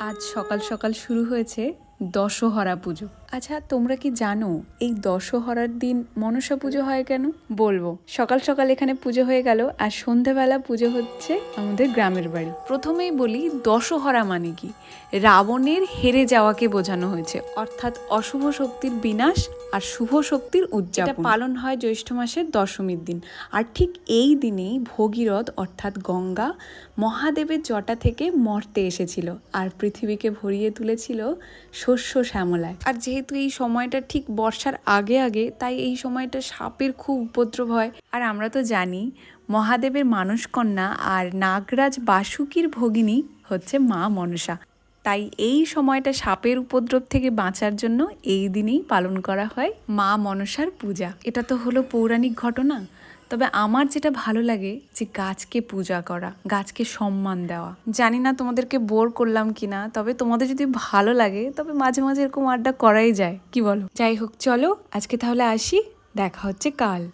আজ সকাল সকাল শুরু হয়েছে দশহরা পুজো। আচ্ছা তোমরা কি জানো এই দশহরার দিন মনসা পুজো হয় কেন? বলব। সকাল সকাল এখানে পুজো হয়ে গেল আর সন্ধেবেলা পুজো হচ্ছে আমাদের গ্রামের বাড়ি। প্রথমেই বলি দশহরা মানে কি? রাবণের হেরে যাওয়াকে বোঝানো হয়েছে। অর্থাৎ অশুভ শক্তির বিনাশ আর শুভ শক্তির উদযাপন। পালন হয় জ্যৈষ্ঠ মাসের দশমীর দিন। আর ঠিক এই দিনেই ভগীরথ, অর্থাৎ গঙ্গা, মহাদেবের জটা থেকে মর্তে এসেছিল। আর পৃথিবীকে ভরিয়ে তুলেছিল শস্য শ্যামলায়। আর যেহেতু এই সময়টা ঠিক বর্ষার আগে আগে, তাই এই সময়টা সাপের খুব উপদ্রব হয়। আর আমরা তো জানি, মহাদেবের মানসকন্যা আর নাগরাজ বাসুকীর ভগিনী হচ্ছে মা মনসা। তাই এই সময়টা সাপের উপদ্রব থেকে বাঁচার জন্য এই দিনেই পালন করা হয় মা মনসার পূজা। এটা তো হলো পৌরাণিক ঘটনা। তবে আমার যেটা ভালো লাগে যে গাছকে পূজা করা, গাছকে সম্মান দেওয়া। জানি না তোমাদেরকে বোর করলাম কিনা, তবে তোমাদের যদি ভালো লাগে, তবে মাঝে মাঝে এরকম আড্ডা করাই যায়। কি বলো? যাই হোক, চলো, আজকে তাহলে আসি, দেখা হচ্ছে কাল।